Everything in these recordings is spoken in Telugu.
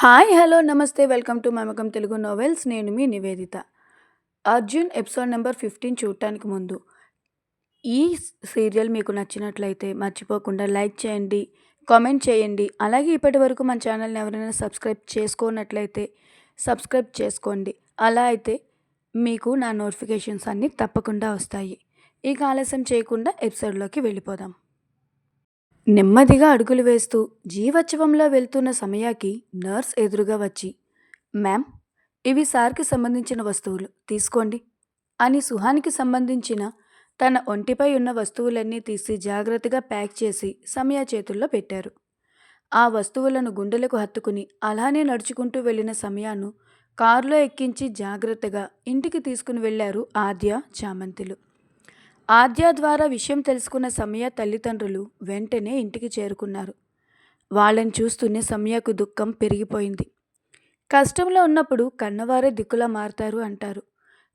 హాయ్ హలో నమస్తే వెల్కమ్ టు మమకం తెలుగు నోవెల్స్. నేను మీ Nivedita. Arjun episode number fifteen చూడటానికి ముందు ఈ సీరియల్ మీకు నచ్చినట్లయితే మర్చిపోకుండా లైక్ చేయండి కామెంట్ చేయండి. అలాగే ఇప్పటి వరకు మన ఛానల్ని ఎవరైనా సబ్స్క్రైబ్ చేసుకోనట్లయితే సబ్స్క్రైబ్ చేసుకోండి. అలా అయితే మీకు నా నోటిఫికేషన్స్ అన్నీ తప్పకుండా వస్తాయి. ఇక ఆలస్యం చేయకుండా ఎపిసోడ్లోకి వెళ్ళిపోదాం. నెమ్మదిగా అడుగులు వేస్తూ జీవోత్సవంలో వెళ్తున్న సమయాకి నర్స్ ఎదురుగా వచ్చి మ్యామ్ ఇవి సార్కి సంబంధించిన వస్తువులు. తీసుకోండి అని సుహానికి సంబంధించిన తన ఒంటిపై ఉన్న వస్తువులన్నీ తీసి జాగ్రత్తగా ప్యాక్ చేసి సమయ చేతుల్లో పెట్టారు. ఆ వస్తువులను గుండెలకు హత్తుకుని అలానే నడుచుకుంటూ వెళ్ళిన సమయాను కారులో ఎక్కించి జాగ్రత్తగా ఇంటికి తీసుకుని వెళ్ళారు ఆద్య చామంతులు. ఆద్య ద్వారా విషయం తెలుసుకున్న సమయ తల్లిదండ్రులు వెంటనే ఇంటికి చేరుకున్నారు. వాళ్ళని చూస్తూనే సమయకు దుఃఖం పెరిగిపోయింది. కష్టంలో ఉన్నప్పుడు కన్నవారే దిక్కులా మారతారు అంటారు.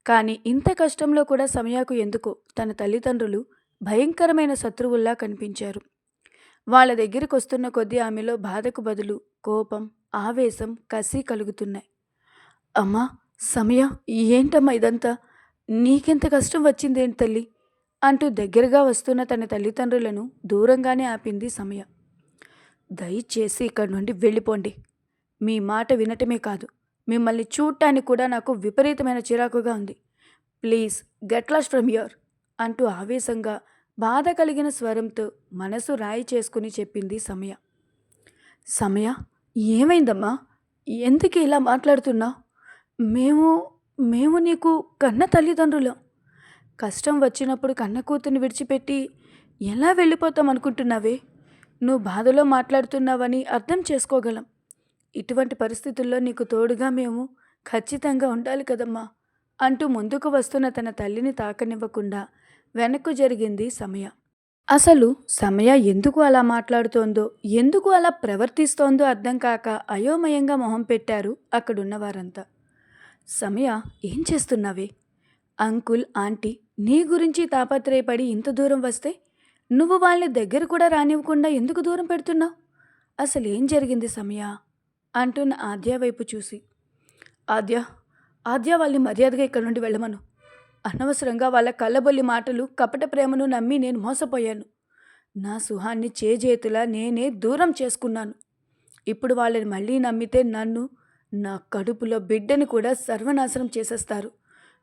కానీ ఇంత కష్టంలో కూడా సమయకు ఎందుకో తన తల్లిదండ్రులు భయంకరమైన శత్రువుల్లా కనిపించారు. వాళ్ళ దగ్గరికి వస్తున్న కొద్దీ ఆమెలో బాధకు బదులు కోపం ఆవేశం కసి కలుగుతున్నాయి. అమ్మా సమయ ఏంటమ్మా ఇదంతా? నీకెంత కష్టం వచ్చిందేంటి తల్లి? అంటూ దగ్గరగా వస్తున్న తన తల్లిదండ్రులను దూరంగానే ఆపింది సమయ. దయచేసి ఇక్కడి నుండి వెళ్ళిపోండి. మీ మాట వినటమే కాదు మిమ్మల్ని చూడటానికి కూడా నాకు విపరీతమైన చిరాకుగా ఉంది. Please get lost from your అంటూ ఆవేశంగా బాధ కలిగిన స్వరంతో మనసు రాయి చేసుకుని చెప్పింది సమయ. సమయ ఏమైందమ్మా? ఎందుకు ఇలా మాట్లాడుతున్నావు మేము మేము నీకు కన్న తల్లిదండ్రులం. కష్టం వచ్చినప్పుడు కన్న కూతుర్ని విడిచిపెట్టి ఎలా వెళ్ళిపోతాం అనుకుంటున్నావే? నువ్వు బాధలో మాట్లాడుతున్నావని అర్థం చేసుకోగలం. ఇటువంటి పరిస్థితుల్లో నీకు తోడుగా మేము ఖచ్చితంగా ఉండాలి కదమ్మా అంటూ ముందుకు వస్తున్న తన తల్లిని తాకనివ్వకుండా వెనక్కు జరిగింది సమయ. అసలు సమయ ఎందుకు అలా మాట్లాడుతోందో ఎందుకు అలా ప్రవర్తిస్తోందో అర్థం కాక అయోమయంగా మొహం పెట్టారు అక్కడున్న వారంతా. సమయ ఏం చేస్తున్నావే? అంకుల్ ఆంటీ నీ గురించి తాపత్రయపడి ఇంత దూరం వస్తే నువ్వు వాళ్ళని దగ్గర కూడా రానివ్వకుండా ఎందుకు దూరం పెడుతున్నావు? అసలు ఏం జరిగింది సమయ? అంటున్న ఆద్య వైపు చూసి. ఆద్య ఆద్య వాళ్ళని మర్యాదగా ఇక్కడ నుండి వెళ్ళమను. అనవసరంగా వాళ్ళ కళ్ళబొల్లి మాటలు కపట ప్రేమను నమ్మి నేను మోసపోయాను. నా సుహాన్ని చేజేతులా నేనే దూరం చేసుకున్నాను. ఇప్పుడు వాళ్ళని మళ్ళీ నమ్మితే నన్ను నా కడుపులో బిడ్డని కూడా సర్వనాశనం చేసేస్తారు.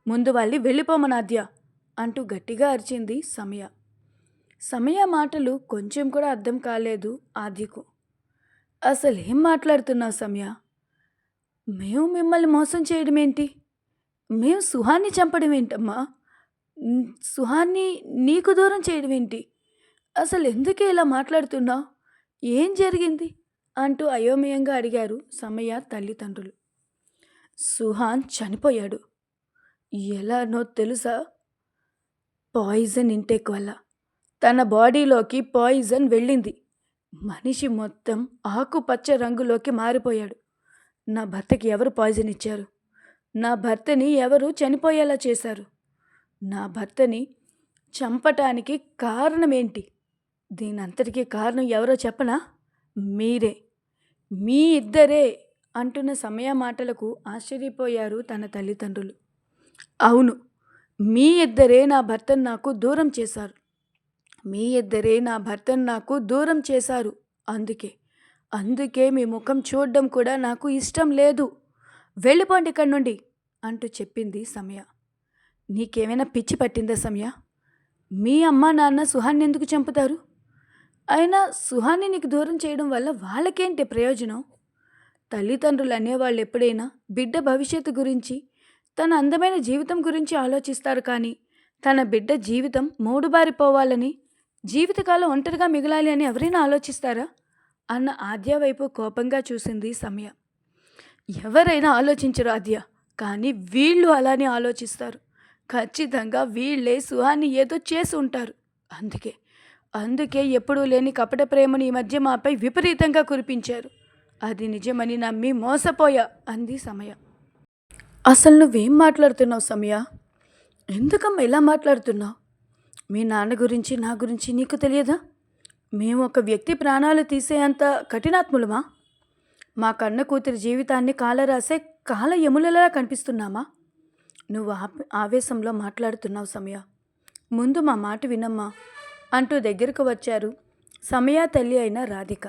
ముందు వాళ్ళని వెళ్ళిపోమనాద్య అంటూ గట్టిగా అరిచింది సమయ. సమయ మాటలు కొంచెం కూడా అర్థం కాలేదు ఆద్యకు. అసలు ఏం మాట్లాడుతున్నావు సమయ? మేము మిమ్మల్ని మోసం చేయడం ఏంటి మేము సుహాన్ని చంపడం ఏంటమ్మా? సుహాన్ని నీకు దూరం చేయడం ఏంటి? అసలు ఎందుకే ఇలా మాట్లాడుతున్నావు? ఏం జరిగింది? అంటూ అయోమయంగా అడిగారు సమయ తల్లిదండ్రులు. సుహాన్ చనిపోయాడు. ఎలానో తెలుసా? పాయిజన్ ఇంటేక్ వల్ల. తన బాడీలోకి పాయిజన్ వెళ్ళింది. మనిషి మొత్తం ఆకుపచ్చ రంగులోకి మారిపోయాడు. నా భర్తకి ఎవరు పాయిజన్ ఇచ్చారు? నా భర్తని ఎవరు చనిపోయేలా చేశారు? నా భర్తని చంపటానికి కారణం ఏంటి దీనంతటికీ కారణం ఎవరో చెప్పనా? మీరే. మీ ఇద్దరే అంటున్న సమయ మాటలకు ఆశ్చర్యపోయారు తన తల్లిదండ్రులు. అవును. మీ ఇద్దరే నా భర్తను నాకు దూరం చేశారు. మీ ఇద్దరే నా భర్తను నాకు దూరం చేశారు. అందుకే అందుకే మీ ముఖం చూడడం కూడా నాకు ఇష్టం లేదు. వెళ్ళిపోండి ఇక్కడి నుండి అంటూ చెప్పింది సమయ. నీకేమైనా పిచ్చి పట్టిందా సమయ? మీ అమ్మ నాన్న సుహాన్ని ఎందుకు చంపుతారు? అయినా సుహాన్ని నీకు దూరం చేయడం వల్ల వాళ్ళకేంటి ప్రయోజనం? తల్లిదండ్రులు అనేవాళ్ళు ఎప్పుడైనా బిడ్డ భవిష్యత్తు గురించి తన అందమైన జీవితం గురించి ఆలోచిస్తారు కానీ తన బిడ్డ జీవితం మూడుబారిపోవాలని జీవితకాలం ఒంటరిగా మిగలాలి అని ఎవరైనా ఆలోచిస్తారా? అన్న ఆద్య వైపు కోపంగా చూసింది సమయ. ఎవరైనా ఆలోచించరు ఆద్య కానీ వీళ్ళు అలానే ఆలోచిస్తారు. ఖచ్చితంగా వీళ్ళే సుహాన్ని ఏదో చేసి ఉంటారు. అందుకే అందుకే ఎప్పుడూ లేని కపట ప్రేమను ఈ మధ్య మాపై విపరీతంగా కురిపించారు. అది నిజమని నమ్మి మోసపోయా అంది సమయ. అసలు నువ్వేం మాట్లాడుతున్నావు సమయ? ఎందుకమ్మా ఇలా మాట్లాడుతున్నావు? మీ నాన్న గురించి నా గురించి నీకు తెలియదా? మేము ఒక వ్యక్తి ప్రాణాలు తీసేంత కఠినాత్ములమా? మా కన్న కూతురి జీవితాన్ని కాలరాసే కాల యములలా కనిపిస్తున్నామా? నువ్వు ఆవేశంలో మాట్లాడుతున్నావు సమయ. ముందు మా మాట వినమ్మా అంటూ దగ్గరకు వచ్చారు సమయ తల్లి అయిన రాధిక.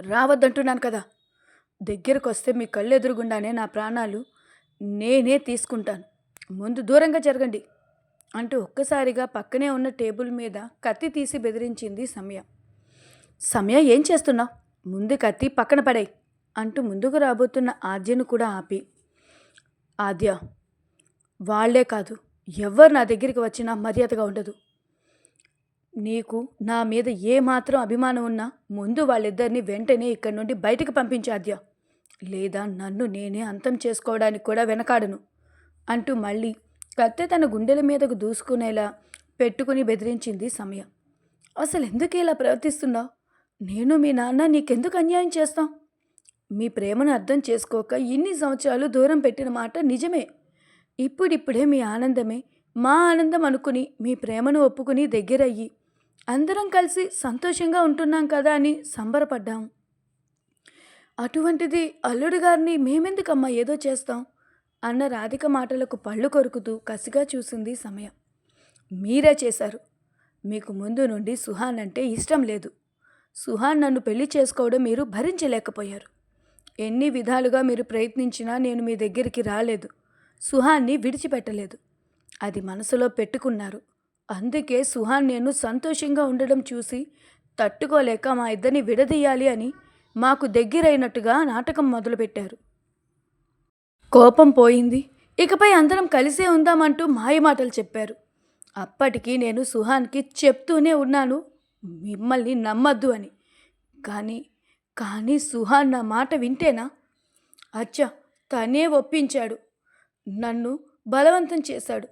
రావద్దంటున్నాను కదా. దగ్గరకు వస్తే మీ కళ్ళు ఎదురుగుండానే నా ప్రాణాలు నేనే తీసుకుంటాను. ముందు దూరంగా జరగండి అంటూ ఒక్కసారిగా పక్కనే ఉన్న టేబుల్ మీద కత్తి తీసి బెదిరించింది సమయ. సమయ ఏం చేస్తున్నావు? ముందు కత్తి పక్కన పడాయి అంటూ ముందుకు రాబోతున్న ఆద్యను కూడా ఆపి. ఆద్య వాళ్ళే కాదు ఎవరు నా దగ్గరికి వచ్చినా మర్యాదగా ఉండదు. నీకు నా మీద ఏ మాత్రం అభిమానం ఉన్నా ముందు వాళ్ళిద్దరిని వెంటనే ఇక్కడి నుండి బయటకు పంపించాద్య లేదా నన్ను నేనే అంతం చేసుకోవడానికి కూడా వెనకాడను అంటూ మళ్ళీ కత్తె తన గుండెల మీదకు దూసుకునేలా పెట్టుకుని బెదిరించింది సమయ. అసలు ఎందుకు ఇలా ప్రవర్తిస్తున్నావు? నేను మీ నాన్న నీకెందుకు అన్యాయం చేస్తాం? మీ ప్రేమను అర్థం చేసుకోక ఇన్ని సంవత్సరాలు దూరం పెట్టిన మాట నిజమే. ఇప్పుడిప్పుడే మీ ఆనందమే మా ఆనందం అనుకుని మీ ప్రేమను ఒప్పుకుని దగ్గరయ్యి అందరం కలిసి సంతోషంగా ఉంటున్నాం కదా అని సంబరపడ్డాం. అటువంటిది అల్లుడు గారిని మేమెందుకమ్మా ఏదో చేస్తాం? అన్న రాధిక మాటలకు పళ్ళు కొరుకుతూ కసిగా చూసింది సమయం. మీరే చేశారు. మీకు ముందు నుండి సుహాన్ అంటే ఇష్టం లేదు. సుహాన్ నన్ను పెళ్ళి చేసుకోవడం మీరు భరించలేకపోయారు. ఎన్ని విధాలుగా మీరు ప్రయత్నించినా నేను మీ దగ్గరికి రాలేదు. సుహాన్ని విడిచిపెట్టలేదు. అది మనసులో పెట్టుకున్నారు. అందుకే సుహాన్ నేను సంతోషంగా ఉండడం చూసి తట్టుకోలేక మా ఇద్దరిని విడదీయాలి అని మాకు దగ్గరైనట్టుగా నాటకం మొదలుపెట్టారు. కోపం పోయింది. ఇకపై అందరం కలిసే ఉందామంటూ మాయమాటలు చెప్పారు. అప్పటికి నేను సుహాన్కి చెప్తూనే ఉన్నాను మిమ్మల్ని నమ్మద్దు అని. కానీ కానీ సుహాన్ నా మాట వింటేనా? అచ్చా తనే ఒప్పించాడు. నన్ను బలవంతం చేశాడు.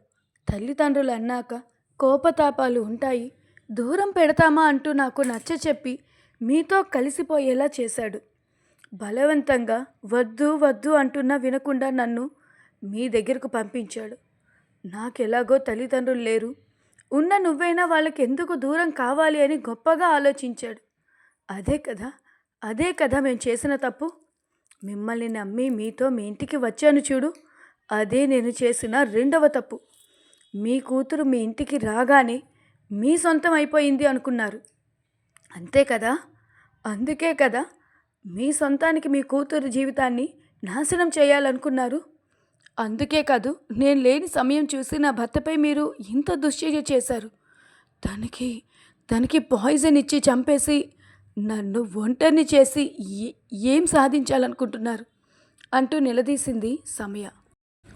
తల్లిదండ్రులు అన్నాక కోపతాపాలు ఉంటాయి. దూరం పెడతామా అంటూ నాకు నచ్చ చెప్పి మీతో కలిసిపోయేలా చేశాడు. బలవంతంగా వద్దు వద్దు అంటున్నా వినకుండా నన్ను మీ దగ్గరకు పంపించాడు. నాకెలాగో తల్లిదండ్రులు లేరు. ఉన్న నువ్వైనా వాళ్ళకి ఎందుకు దూరం కావాలి అని గొప్పగా ఆలోచించాడు. అదే కదా అదే కదా మేము చేసిన తప్పు? మిమ్మల్ని నమ్మి మీతో మీ ఇంటికి వచ్చాను చూడు. అదే నేను చేసిన రెండవ తప్పు. మీ కూతురు మీ ఇంటికి రాగానే మీ సొంతం అయిపోయింది అనుకున్నారు. అంతే కదా? అందుకే కదా మీ సొంతానికి మీ కూతురు జీవితాన్ని నాశనం చేయాలనుకున్నారు? అందుకే కాదు నేను లేని సమయం చూసి నా భర్తపై మీరు ఇంత దుశ్చర్య చేశారు. తనకి తనకి పాయిజన్ ఇచ్చి చంపేసి నన్ను ఒంటరిని చేసి ఏం సాధించాలనుకుంటున్నారు? అంటూ నిలదీసింది సమయ.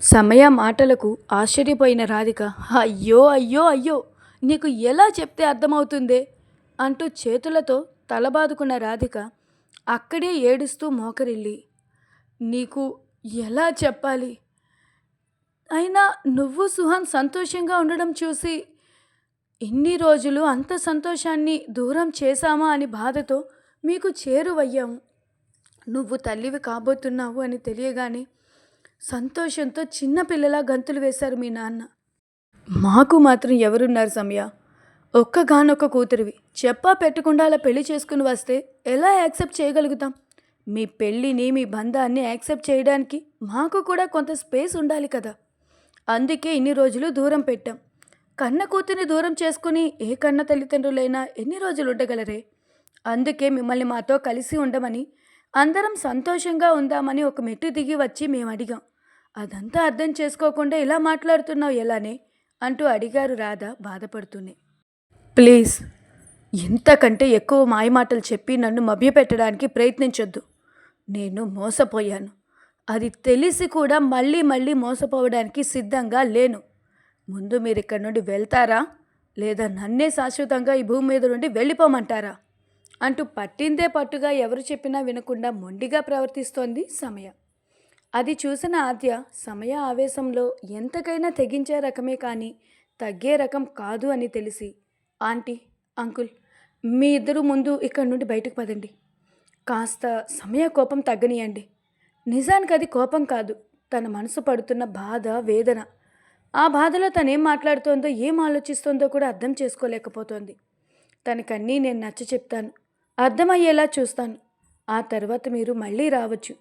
సమయ మాటలకు ఆశ్చర్యపోయిన రాధిక అయ్యో అయ్యో అయ్యో నీకు ఎలా చెప్తే అర్థమవుతుందే? అంటూ చేతులతో తలబాదుకున్న రాధిక అక్కడే ఏడుస్తూ మోకరిల్లి నీకు ఎలా చెప్పాలి? అయినా నువ్వు సుహాన్ సంతోషంగా ఉండడం చూసి ఇన్ని రోజులు అంత సంతోషాన్ని దూరం చేశామా అని బాధతో మీకు చేరువయ్యాము. నువ్వు తల్లివి కాబోతున్నావు అని తెలియగానే సంతోషంతో చిన్నపిల్లలా గంతులు వేశారు మీ నాన్న. మాకు మాత్రం ఎవరున్నారు సమయ? ఒక్కగానొక్క కూతురివి. చెప్పా పెట్టకుండా అలా పెళ్ళి చేసుకుని వస్తే ఎలా యాక్సెప్ట్ చేయగలుగుతాం? మీ పెళ్ళిని మీ బంధాన్ని యాక్సెప్ట్ చేయడానికి మాకు కూడా కొంత స్పేస్ ఉండాలి కదా. అందుకే ఇన్ని రోజులు దూరం పెట్టాం. కన్న కూతురిని దూరం చేసుకుని ఏ కన్న తల్లిదండ్రులైనా ఎన్ని రోజులు ఉండగలరే? అందుకే మిమ్మల్ని మాతో కలిసి ఉండమని అందరం సంతోషంగా ఉందామని ఒక మెట్టు దిగి వచ్చి మేము అడిగాం. అదంతా అర్థం చేసుకోకుండా ఇలా మాట్లాడుతున్నావు ఎలానే? అంటూ అడిగారు రాధ బాధపడుతూనే. ప్లీజ్. ఇంతకంటే ఎక్కువ మాయమాటలు చెప్పి నన్ను మభ్యపెట్టడానికి ప్రయత్నించొద్దు. నేను మోసపోయాను. అది తెలిసి కూడా మళ్ళీ మళ్ళీ మోసపోవడానికి సిద్ధంగా లేను. ముందు మీరు ఇక్కడ నుండి వెళ్తారా? లేదా నన్నే శాశ్వతంగా ఈ భూమి మీద నుండి వెళ్ళిపోమంటారా? అంటూ పట్టిందే పట్టుగా ఎవరు చెప్పినా వినకుండా మొండిగా ప్రవర్తిస్తోంది సమయ. అది చూసిన ఆద్య సమయ ఆవేశంలో ఎంతకైనా తెగించే రకమే కానీ తగ్గే రకం కాదు అని తెలిసి ఆంటీ అంకుల్ మీ ఇద్దరు ముందు ఇక్కడి నుండి బయటకు పదండి. కాస్త సమయ కోపం తగ్గనియండి. నిజానికి అది కోపం కాదు. తన మనసు పడుతున్న బాధ వేదన. ఆ బాధలో తనేం మాట్లాడుతోందో ఏం ఆలోచిస్తోందో కూడా అర్థం చేసుకోలేకపోతోంది. తనకన్నీ నేను నచ్చ చెప్తాను. అర్థమయ్యేలా చూస్తాను. ఆ తర్వాత మీరు మళ్ళీ రావచ్చు.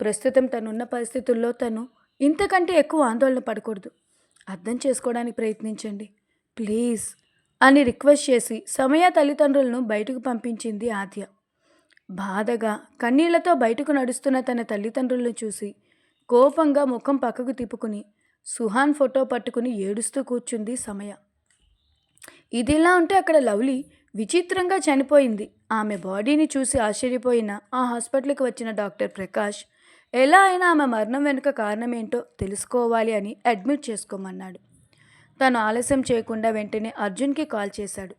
ప్రస్తుతం తనున్న పరిస్థితుల్లో తను ఇంతకంటే ఎక్కువ ఆందోళన పడకూడదు. అర్థం చేసుకోవడానికి ప్రయత్నించండి. ప్లీజ్. అని రిక్వెస్ట్ చేసి సమయ తల్లిదండ్రులను బయటకు పంపించింది ఆద్య. బాధగా కన్నీళ్ళతో బయటకు నడుస్తున్న తన తల్లిదండ్రులను చూసి కోపంగా ముఖం పక్కకు తిప్పుకుని సుహాన్ ఫోటో పట్టుకుని ఏడుస్తూ కూర్చుంది సమయ. ఇదిలా ఉంటే అక్కడ లవ్లీ విచిత్రంగా చనిపోయింది. ఆమె బాడీని చూసి ఆశ్చర్యపోయిన ఆ హాస్పిటల్కి వచ్చిన డాక్టర్ ప్రకాష్ ఎలా అయినా ఆమె మరణం వెనుక కారణం ఏంటో తెలుసుకోవాలి అని అడ్మిట్ చేసుకోమన్నాడు. తను ఆలస్యం చేయకుండా వెంటనే అర్జున్కి కాల్ చేశాడు.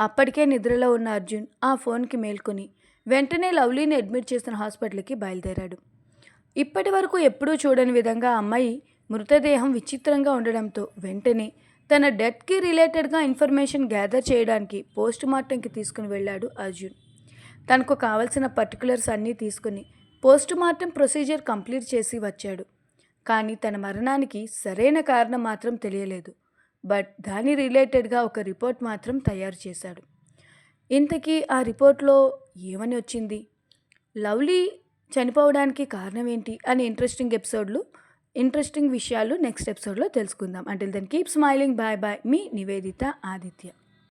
అప్పటికే నిద్రలో ఉన్న అర్జున్ ఆ ఫోన్కి మేల్కొని వెంటనే లవ్లీని అడ్మిట్ చేసిన హాస్పిటల్కి బయలుదేరాడు. ఇప్పటి వరకు ఎప్పుడూ చూడని విధంగా అమ్మాయి మృతదేహం విచిత్రంగా ఉండడంతో వెంటనే తన డెత్కి రిలేటెడ్గా ఇన్ఫర్మేషన్ గ్యాదర్ చేయడానికి పోస్ట్ మార్టంకి తీసుకుని వెళ్ళాడు అర్జున్. తనకు కావలసిన పర్టికులర్స్ అన్నీ తీసుకుని పోస్ట్ మార్టం ప్రొసీజర్ కంప్లీట్ చేసి వచ్చాడు. కానీ తన మరణానికి సరైన కారణం మాత్రం తెలియలేదు. బట్ దాని రిలేటెడ్గా ఒక రిపోర్ట్ మాత్రం తయారు చేశాడు. ఇంతకీ ఆ రిపోర్ట్లో ఏమని వచ్చింది? లవ్లీ చనిపోవడానికి కారణం ఏంటి? అని ఇంట్రెస్టింగ్ ఎపిసోడ్లు ఇంట్రెస్టింగ్ విషయాలు నెక్స్ట్ ఎపిసోడ్లో తెలుసుకుందాం. అంటే then keep smiling bye bye మీ నివేదిత ఆదిత్య.